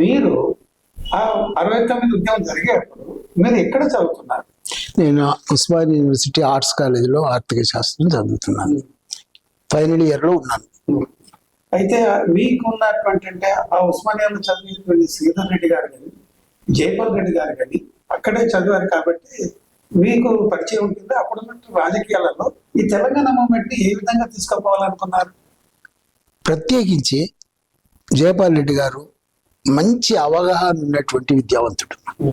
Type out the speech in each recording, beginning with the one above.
మీరు ఆ అరవై తొమ్మిది ఉద్యమం జరిగేటప్పుడు మీరు ఎక్కడ చదువుతున్నారు? నేను ఉస్మాన్ యూనివర్సిటీ ఆర్ట్స్ కాలేజీలో ఆర్థిక శాస్త్రం చదువుతున్నాను. ఫైనల్ ఇయర్లో ఉన్నాను. అయితే మీకు ఉన్నటువంటి అంటే ఆ ఉస్మానియాలో చదివినటువంటి శ్రీధర్ రెడ్డి గారు కానీ జయపాల్ రెడ్డి గారు కానీ అక్కడే చదివారు కాబట్టి మీకు పరిచయం ఉంటుంది. అప్పుడు రాజకీయాలలో ఈ తెలంగాణ మూమెంట్ని ఏ విధంగా తీసుకుపోవాలనుకున్నారు? ప్రత్యేకించి జయపాల్ రెడ్డి గారు మంచి అవగాహన ఉన్నటువంటి విద్యావంతుడు.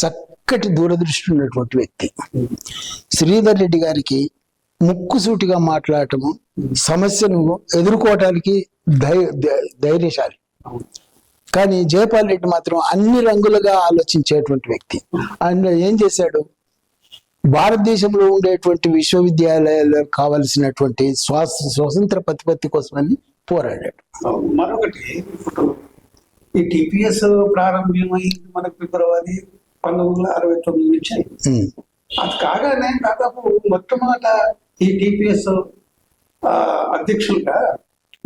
చక్కటి దూరదృష్టి ఉన్నటువంటి వ్యక్తి. శ్రీధర్ రెడ్డి గారికి ముక్కుసూటిగా మాట్లాడటము సమస్యను ఎదుర్కోవటానికి ధై ధైర్యశాలి. కానీ జయపాల్ రెడ్డి మాత్రం అన్ని రంగులుగా ఆలోచించేటువంటి వ్యక్తి. ఆయన ఏం చేశాడు? భారతదేశంలో ఉండేటువంటి విశ్వవిద్యాలయాల్లో కావలసినటువంటి స్వా స్వతంత్ర ప్రతిపత్తి కోసమని పోరాడాడు. మరొకటి ఇప్పుడు ఈ టిపిఎస్ ప్రారంభమైంది మనకు ఫిబ్రవరి పంతొమ్మిది వందల అరవై తొమ్మిది నుంచి అది కాగానే దాదాపు మొట్టమొదట ఈ టిపిఎస్ అధ్యక్షులుగా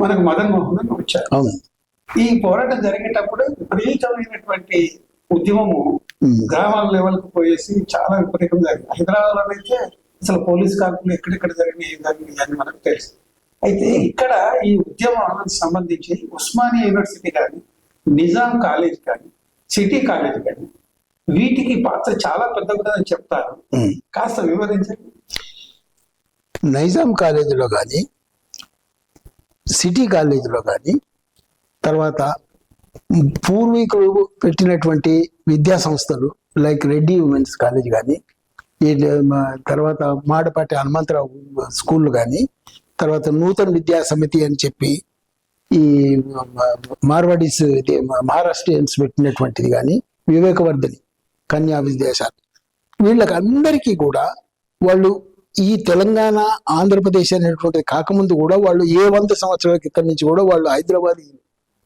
మనకు మదన్ మోహన్ వచ్చారు. ఈ పోరాటం జరిగేటప్పుడు విపరీతమైనటువంటి ఉద్యమము గ్రామాల లెవెల్కి పోయేసి చాలా విపరీతంగా జరిగింది. హైదరాబాద్లో అయితే అసలు పోలీస్ కాల్పులు ఎక్కడెక్కడ జరిగినాయి జరిగినాయి అని మనకు తెలుసు. అయితే ఇక్కడ ఈ ఉద్యమానికి సంబంధించి ఉస్మానియా యూనివర్సిటీ కానీ నిజాం కాలేజ్ కానీ సిటీ కాలేజ్ కానీ వీటికి పాత్ర చాలా పెద్దదని చెప్తారు ఉమ్. కాస్త వివరించండి నైజాం కాలేజీలో కానీ సిటీ కాలేజీలో కానీ తర్వాత పూర్వీకులు పెట్టినటువంటి విద్యా సంస్థలు లైక్ రెడ్డి ఉమెన్స్ కాలేజ్ కానీ తర్వాత మాడపాటి హనుమంతరావు స్కూల్ కానీ తర్వాత నూతన విద్యా సమితి అని చెప్పి ఈ మార్వాడీస్ ఇది మహారాష్ట్రియన్స్ పెట్టినటువంటిది కానీ వివేకవర్ధని కన్యా విదేశాలు వీళ్ళకి అందరికీ కూడా వాళ్ళు ఈ తెలంగాణ ఆంధ్రప్రదేశ్ అనేటువంటిది కాకముందు కూడా వాళ్ళు ఏ వంద సంవత్సరాల క్రితం నుంచి కూడా వాళ్ళు హైదరాబాద్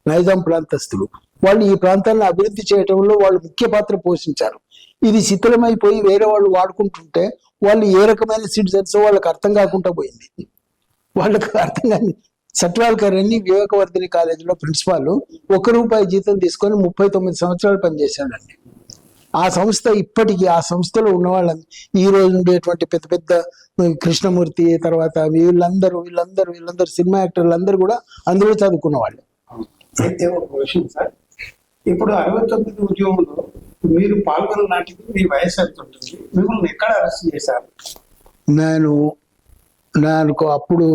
నైజాం ప్రాంతస్తులు. వాళ్ళు ఈ ప్రాంతాన్ని అభివృద్ధి చేయడంలో వాళ్ళు ముఖ్య పాత్ర పోషించారు. ఇది శిథిలమైపోయి వేరే వాళ్ళు వాడుకుంటుంటే వాళ్ళు ఏ రకమైన సిటిజన్స్ వాళ్ళకి అర్థం కాకుండా పోయింది. వాళ్ళకు అర్థం కాని సట్వాల్కర్ అని వివేకవర్ధిని కాలేజీలో ప్రిన్సిపాల్ ఒక్క రూపాయి జీతం తీసుకొని ముప్పై తొమ్మిది సంవత్సరాలు పనిచేశాడండి. ఆ సంస్థ ఇప్పటికీ ఆ సంస్థలో ఉన్న వాళ్ళని ఈ రోజు ఉండేటువంటి పెద్ద పెద్ద కృష్ణమూర్తి తర్వాత వీళ్ళందరూ వీళ్ళందరూ వీళ్ళందరూ సినిమా యాక్టర్లు అందరూ కూడా అందులో చదువుకున్న వాళ్ళు అయితే ఒక విషయం సార్. ఇప్పుడు అరవై తొమ్మిది ఉద్యోగంలో మీరు పాల్గొన్న నాటికి మీ వయసు ఎంత ఉంటుంది మిమ్మల్ని ఎక్కడ అరెస్ట్ చేశారు? నేను నాకు అప్పుడు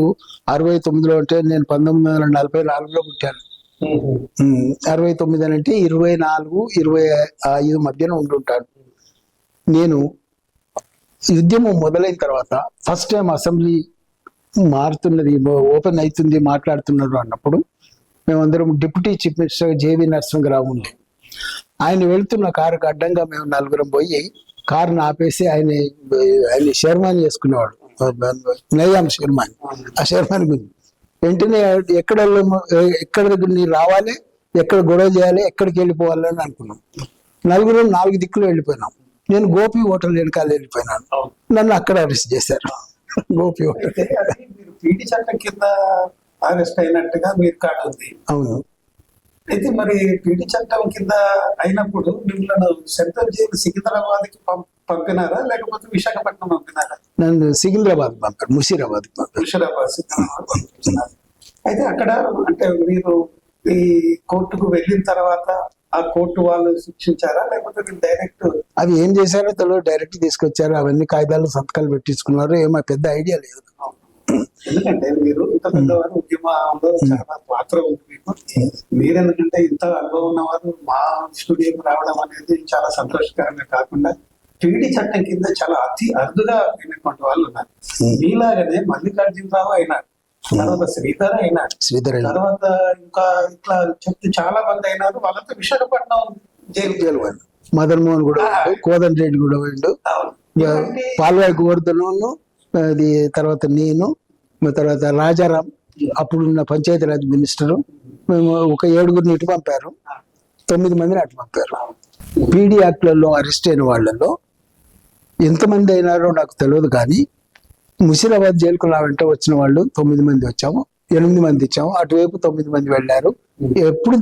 అరవై తొమ్మిదిలో అంటే నేను పంతొమ్మిది వందల నలభై నాలుగులో పుట్టాను. అరవై తొమ్మిది అని అంటే ఇరవై నాలుగు ఇరవై ఐదు మధ్యన ఉంటుంటాను నేను ఉద్యమం మొదలైన తర్వాత ఫస్ట్ టైం అసెంబ్లీ మారుతున్నది ఓపెన్ అవుతుంది మాట్లాడుతున్నారు అన్నప్పుడు మేమందరం deputy chief minister JV Narasimharao ఉండే. ఆయన వెళ్తున్న కారుకు అడ్డంగా మేము నలుగురం పోయి కారుని ఆపేసి ఆయన ఆయన షేర్మాన్ చేసుకునేవాడు నయాం షేర్మాన్ ఆ షేర్మాన్ గురించి. వెంటనే ఎక్కడ ఎక్కడ దగ్గర నీ రావాలి ఎక్కడ గొడవ చేయాలి ఎక్కడికి వెళ్ళిపోవాలి అని అనుకున్నాం. నలుగురు నాలుగు దిక్కులు వెళ్ళిపోయినాం. నేను గోపి హోటల్ వెనకాల వెళ్ళిపోయినాను. నన్ను అక్కడ అరెస్ట్ చేశారు. గోపి హోటల్. పీటీ చట్టం కింద అరెస్ట్ అయినట్టుగా మీరు కార్డు ఉంది అవును. అయితే మరి పీటీ చట్టం కింద అయినప్పుడు మిమ్మల్ని సెంట్రల్ జైలు సికింద్రాబాద్కి పంపినారా? లేకపోతే విశాఖపట్నం పంపినారా? నన్ను సికింద్రాబాద్ పంపారు ముషీరాబాద్ అయితే అక్కడ అంటే మీరు ఈ కోర్టుకు వెళ్ళిన తర్వాత ఆ కోర్టు వాళ్ళు శిక్షించారా? లేకపోతే డైరెక్ట్ అవి ఏం చేశారో తెలియదు డైరెక్ట్ తీసుకొచ్చారు అవన్నీ కాగితాలు సంతకాలు పెట్టించుకున్నారు ఏమో పెద్ద ఐడియా లేదు. ఎందుకంటే మీరు ఇంత పెద్దవారు ఉద్యమంలో చాలా పాత్ర ఉంది మీకు. మీరు ఎందుకంటే ఇంత అనుభవం ఉన్నవారు మా స్టూడియోకి రావడం అనేది చాలా సంతోషకరంగా కాకుండా టీడీ చట్టం కింద చాలా అతి అరుదుగా అయినటువంటి వాళ్ళు ఉన్నారు. మీలాగనే మల్లికార్జునరావు అయినారు తర్వాత శ్రీధర్ అయినారు శ్రీధర్ తర్వాత ఇంకా ఇట్లా చెప్తే చాలా మంది అయినారు. వాళ్ళతో విశాఖపట్నం జైలు జైలు. మదన్ మోహన్ కూడా కోదండ రెడ్డి కూడా పోయిండు పాల్వాయి గోవర్ధను అది తర్వాత నేను తర్వాత రాజారాం అప్పుడున్న పంచాయతీరాజ్ మినిస్టరు మేము ఒక ఏడుగురిని ఇటు పంపారు. తొమ్మిది మందిని అటు పంపారు. పీడీ యాక్ట్లలో అరెస్ట్ అయిన వాళ్ళలో ఎంతమంది అయినారో నాకు తెలియదు కానీ ముషీరాబాద్ జైలుకు నా వెంట వచ్చిన వాళ్ళు తొమ్మిది మంది వచ్చాము. ఎనిమిది మంది ఇచ్చాము. అటువైపు తొమ్మిది మంది వెళ్ళారు. ఎప్పుడు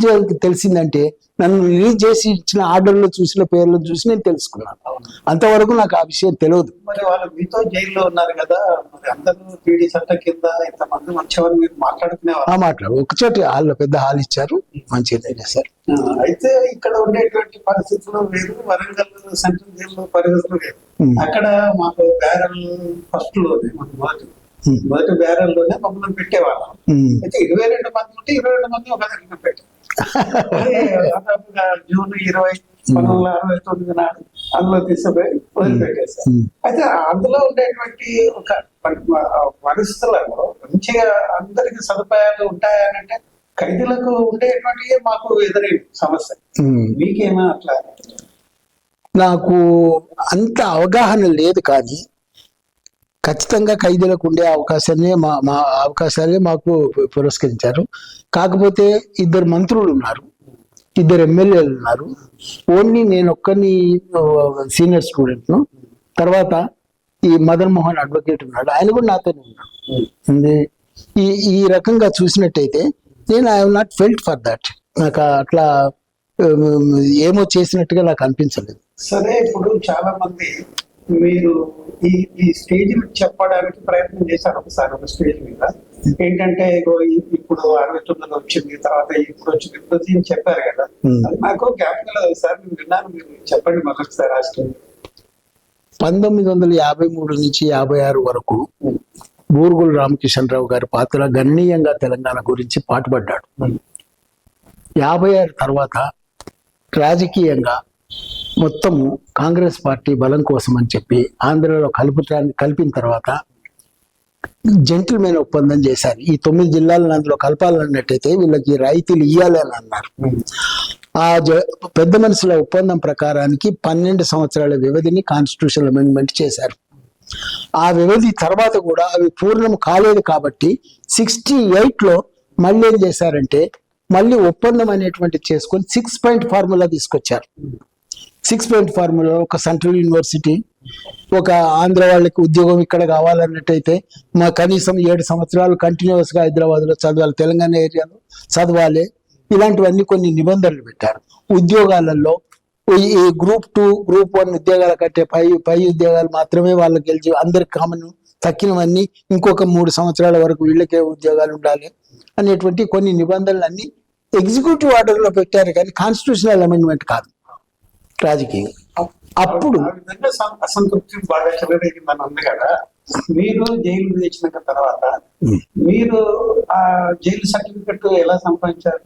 తెలిసిందంటే నన్ను రిలీజ్ చేసి ఇచ్చిన ఆర్డర్లో చూసిన పేర్లు చూసి నేను తెలుసుకున్నాను. అంతవరకు నాకు ఆ విషయం తెలియదు. మరి వాళ్ళు మీతో జైల్లో ఉన్నారు కదా మరి అందరూ పీడీ చట్టం కింద ఇంతమంది వచ్చేవారు మీరు మాట్లాడుకునేవారు? మాట్లాడు ఒకచోటి హాల్లో పెద్ద హాల్ ఇచ్చారు మంచిగా చేశారు అయితే ఇక్కడ ఉండేటువంటి పరిస్థితులు వేరు వరంగల్ సెంట్రల్ జైల్లో పరిస్థితులు వేరు. అక్కడ మాకు బ్యారల్ ఫస్ట్లోనే మాకు మొదటి ఉమ్. మొదటి బ్యారల్లోనే మమ్మల్ని పెట్టేవాళ్ళం. అయితే ఇరవై రెండు మంది ఉంటే ఇరవై రెండు మంది ఒక దగ్గర పెట్టాం అదే దాదాపుగా జూన్ ఇరవై పంతొమ్మిది వందల అరవై తొమ్మిది నాడు అందులో తీసుకుపోయి వదిలిపెట్టేశారు. అయితే అందులో ఉండేటువంటి ఒక పరిస్థితులలో మంచిగా అందరికి సదుపాయాలు ఉంటాయనంటే ఖైదీలకు ఉండేటువంటి మాకు ఎదురైంది సమస్య. మీకేమో అట్లా నాకు అంత అవగాహన లేదు కానీ ఖచ్చితంగా ఖైదీలకు ఉండే అవకాశాన్ని మా మా అవకాశాలే మాకు పురస్కరించారు. కాకపోతే ఇద్దరు మంత్రులు ఉన్నారు. ఇద్దరు ఎమ్మెల్యేలు ఉన్నారు. ఓన్లీ నేను ఒక్కని సీనియర్ స్టూడెంట్ను. తర్వాత ఈ మదన్ మోహన్ అడ్వకేట్ ఉన్నాడు. ఆయన కూడా నాతోనే ఉన్నాడు. ఈ ఈ రకంగా చూసినట్టయితే నేను I have not felt for that. నాకు అట్లా ఏమో చేసినట్టుగా నాకు అనిపించలేదు. సరే ఇప్పుడు చాలా మంది మీరు ఈ ఈ స్టేజ్ చెప్పడానికి ప్రయత్నం చేశారు ఒకసారి ఒక స్టేజ్ మీద. ఏంటంటే ఇప్పుడు అరవై తొమ్మిది వచ్చింది తర్వాత ఇప్పుడు వచ్చింది ఇప్పుడు వచ్చింది చెప్పారు కదా. అది నాకు జ్ఞాపకం లేదు సార్ నేను విన్నాను మీరు చెప్పండి మాకు ఒకసారి ఆ స్టేజ్. పంతొమ్మిది వందల యాభై మూడు నుంచి యాభై ఆరు వరకు బూరుగుల రామకిషన్ రావు గారి పాత్ర గణనీయంగా తెలంగాణ గురించి పాటుపడ్డాడు. యాభై ఆరు తర్వాత రాజకీయంగా మొత్తము కాంగ్రెస్ పార్టీ బలం కోసం అని చెప్పి ఆంధ్రలో కలుపుతాన్ని కలిపిన తర్వాత జెంటిల్మెన్ ఒప్పందం చేశారు. ఈ తొమ్మిది జిల్లాలను అందులో కలపాలన్నట్టయితే వీళ్ళకి రాయితీలు ఇవ్వాలని అని అన్నారు. ఆ జ- పెద్ద మనుషుల ఒప్పందం ప్రకారానికి పన్నెండు సంవత్సరాల వ్యవధిని కాన్స్టిట్యూషన్ అమెండ్మెంట్ చేశారు. ఆ వ్యవధి తర్వాత కూడా అవి పూర్ణం కాలేదు కాబట్టి సిక్స్టీ లో మళ్ళీ ఏం చేశారంటే మళ్ళీ ఒప్పందం అనేటువంటి చేసుకొని సిక్స్ పాయింట్ ఫార్ములా తీసుకొచ్చారు. సిక్స్ పాయింట్ ఫార్ములా ఒక సెంట్రల్ యూనివర్సిటీ ఒక ఆంధ్ర వాళ్ళకి ఉద్యోగం ఇక్కడ కావాలన్నట్టయితే మా కనీసం ఏడు సంవత్సరాలు కంటిన్యూస్గా హైదరాబాద్లో చదవాలి తెలంగాణ ఏరియాలో చదవాలి. ఇలాంటివన్నీ కొన్ని నిబంధనలు పెట్టారు. ఉద్యోగాలలో ఈ గ్రూప్ టూ గ్రూప్ వన్ ఉద్యోగాల కంటే పై పై ఉద్యోగాలు మాత్రమే వాళ్ళకి గెలిచి అందరికి కామన్ తక్కినవన్నీ ఇంకొక మూడు సంవత్సరాల వరకు వీళ్ళకే ఉద్యోగాలు ఉండాలి అనేటువంటి కొన్ని నిబంధనలన్నీ ఎగ్జిక్యూటివ్ ఆర్డర్లో పెట్టారు కానీ కాన్స్టిట్యూషనల్ అమెండ్మెంట్ కాదు. రాజకీయం అప్పుడు అసంతృప్తి బాగా చెలరేగిందని ఉంది కదా మీరు జైలు తెచ్చిన తర్వాత మీరు ఆ జైలు సర్టిఫికెట్ ఎలా సంపాదించారు?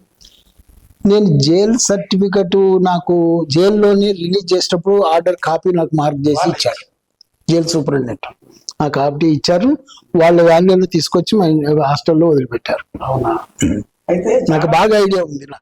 నేను జైల్ సర్టిఫికెట్ నాకు జైల్లోనే రిలీజ్ చేసేటప్పుడు ఆర్డర్ కాపీ నాకు మార్క్ చేసి ఇచ్చారు. Jail superintendent. ఆ కాపీ ఇచ్చారు. వాళ్ళ వాల్యూలో తీసుకొచ్చి మన హాస్టల్లో వదిలిపెట్టారు. అవునా? అయితే నాకు బాగా ఐడియా ఉంది నా